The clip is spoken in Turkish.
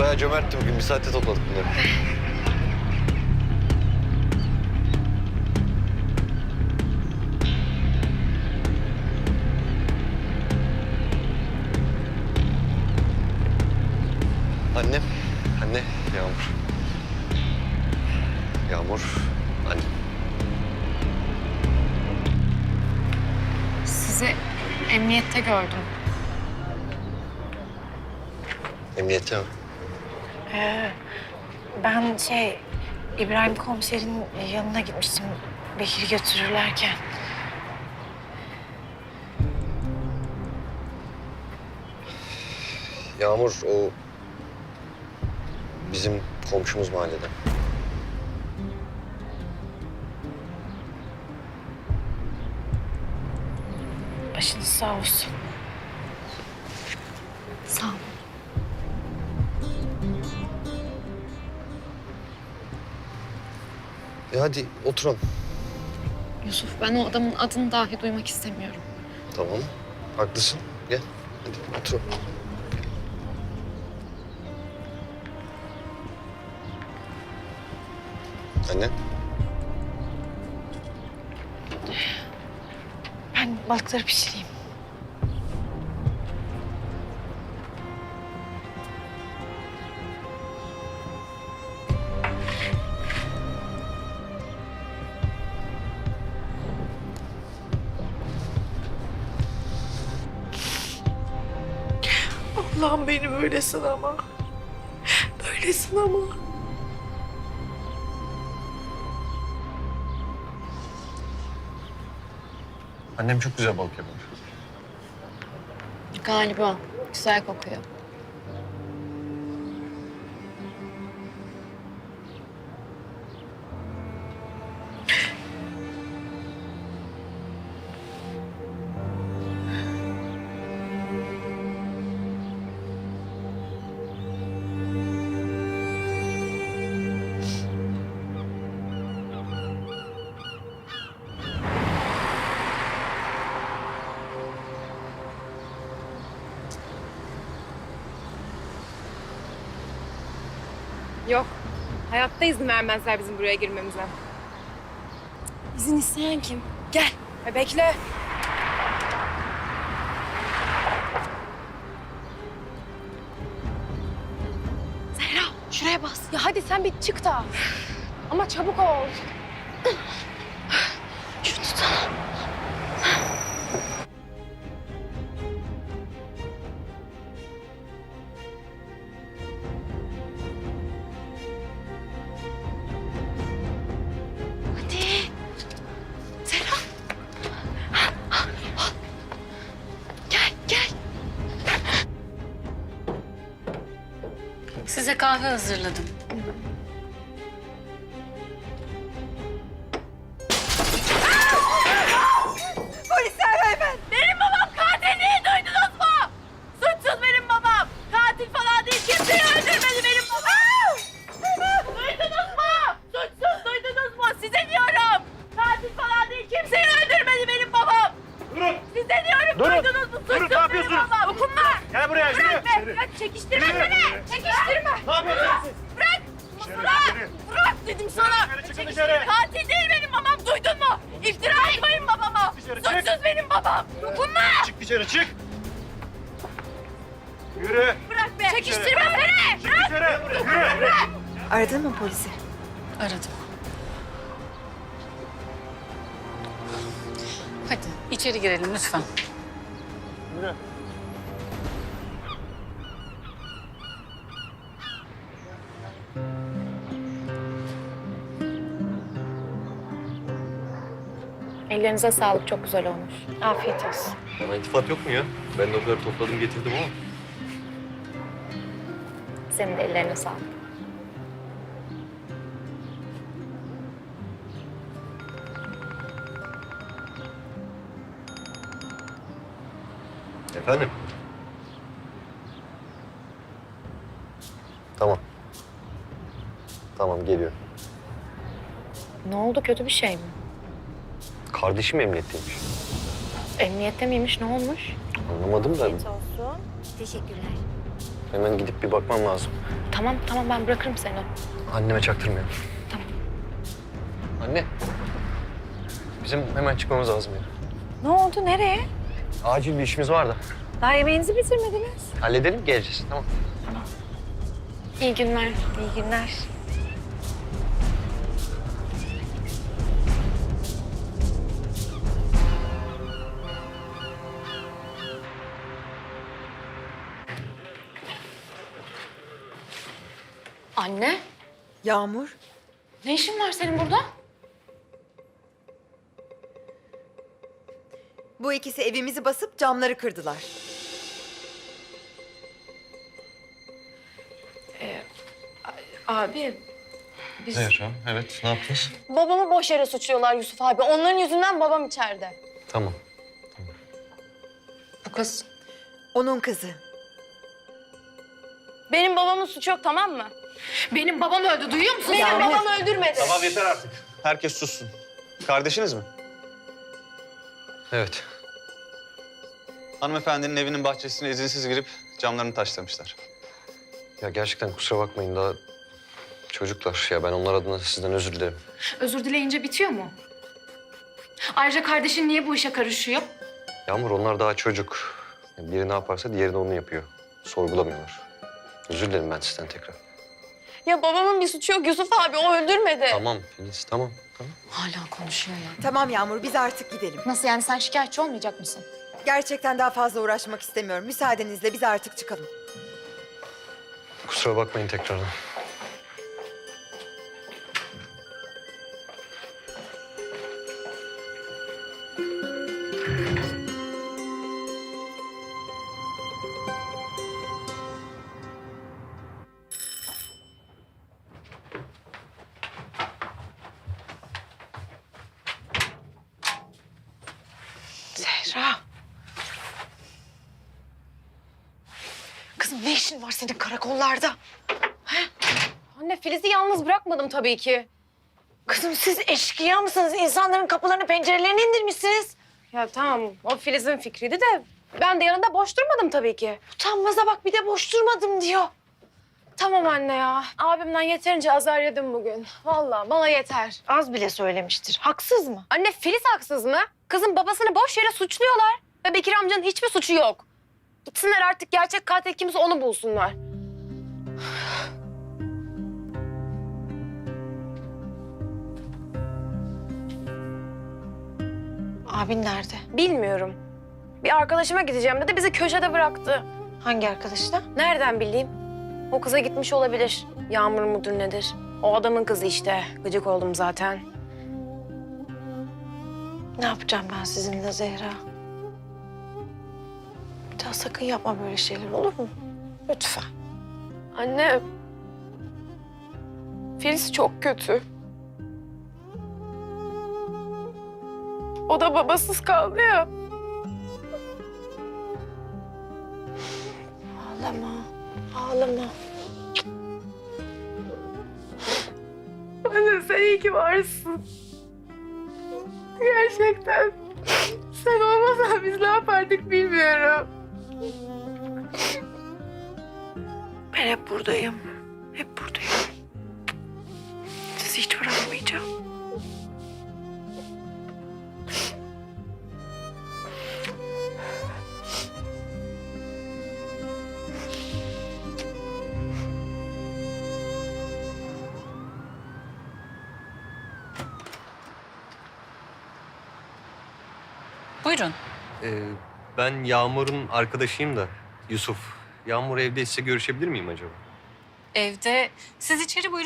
bayağı cömertti bugün. Bir saatte topladık bunları. Annem, anne, Yağmur. Yağmur, anne. Sizi emniyette gördüm. Emniyette mi? Ee, ben şey İbrahim komiserin yanına gitmiştim Bekir'i götürürlerken. Yağmur o bizim komşumuz mahallede. Başınız sağ olsun. E hadi oturalım. Yusuf ben o adamın adını dahi duymak istemiyorum. Tamam. Haklısın. Gel. Hadi oturalım. Anne. Ben balıkları pişireyim. Allah'ım beni böyle sınama. Böyle sınama. Annem çok güzel balık yapar. Galiba güzel kokuyor. Yok. Hayatta izin vermezler bizim buraya girmemize. İzin isteyen kim? Gel. Ve bekle. Zehra şuraya bas. Ya hadi sen bir çık da. Ama çabuk ol. Şunu tutalım. Size kahve hazırladım. Babam. Dokunma. Çık dışarı, çık! Yürü! Bırak be. Çekiştirme beni. Çık dışarı! Yürü! Aradın mı polisi? Aradım. Hadi içeri girelim lütfen. Yürü! Ellerinize sağlık çok güzel olmuş. Afiyet olsun. Bana iltifat yok mu ya? Ben de o kadar topladım getirdim ama. Senin de ellerine sağlık. Efendim? Tamam. Tamam geliyor. Ne oldu kötü bir şey mi? Kardeşim emniyetteymiş. Emniyette miymiş ne olmuş? Anlamadım da olsun. Teşekkürler. Hemen gidip bir bakmam lazım. Tamam tamam ben bırakırım seni. Anneme çaktırmayalım. Tamam. Anne. Bizim hemen çıkmamız lazım ya. Ne oldu? Nereye? Acil bir işimiz var da. Daha yemeğinizi bitirmediniz. Halledelim geleceğiz. Tamam. İyi günler. İyi günler. Anne Yağmur. ne işin var senin burada? Bu ikisi evimizi basıp camları kırdılar. Abi biz... Zehra, evet. Ne yaptınız? Babamı boş yere suçluyorlar Yusuf abi. Onların yüzünden babam içeride. Tamam. Bu kız Onun kızı. Benim babamın suçu yok tamam mı? Benim babam öldü duyuyor musun? Benim sen? babam öldürmedi. Tamam yeter artık. Herkes sussun. Kardeşiniz mi? Evet. Hanımefendinin evinin bahçesine izinsiz girip camlarını taşlamışlar. Ya gerçekten kusura bakmayın daha çocuklar. Ya ben onlar adına sizden özür dilerim. Özür dileyince bitiyor mu? Ayrıca kardeşin niye bu işe karışıyor? Yağmur onlar daha çocuk. Biri ne yaparsa diğeri de onu yapıyor. Sorgulamıyorlar. Özür dilerim ben sizden tekrar. Ya babamın bir suçu yok Yusuf abi. O öldürmedi. Tamam Filiz tamam. tamam. Hala konuşuyor ya. Tamam Yağmur biz artık gidelim. Nasıl yani sen şikayetçi olmayacak mısın? Gerçekten daha fazla uğraşmak istemiyorum. Müsaadenizle biz artık çıkalım. Kusura bakmayın tekrardan. Ne işin var senin karakollarda? Anne Filiz'i yalnız bırakmadım tabii ki. Kızım siz eşkıya mısınız? İnsanların kapılarını pencerelerini indirmişsiniz. Ya tamam o Filiz'in fikriydi de ben de yanında boş durmadım tabii ki. Utanmaza bak bir de boş durmadım diyor. Tamam anne ya. Abimden yeterince azar yedim bugün. Vallahi bana yeter. Az bile söylemiştir. Haksız mı? Anne Filiz haksız mı? Kızın babasını boş yere suçluyorlar. Ve Bekir amcanın hiçbir suçu yok. Gitsinler artık gerçek katil kimse onu bulsunlar. Abin nerede? Bilmiyorum. Bir arkadaşıma gideceğim dedi bizi köşede bıraktı. Hangi arkadaşla? Nereden bileyim? O kıza gitmiş olabilir. Yağmur mudur nedir? O adamın kızı işte. Gıcık oldum zaten. Ne yapacağım ben sizinle Zehra? Daha sakın yapma böyle şeyler olur mu? Lütfen. Anne. Filiz çok kötü. O da babasız kaldı ya. Ağlama. Ağlama. Anne sen iyi ki varsın. Gerçekten. Sen olmasan biz ne yapardık bilmiyorum. Ben hep buradayım. Hep buradayım. Sizi hiç bırakmayacağım. Buyurun. Ee, ben Yağmur'un arkadaşıyım da Yusuf. Yağmur evdeyse görüşebilir miyim acaba? Evde siz içeri buyurun.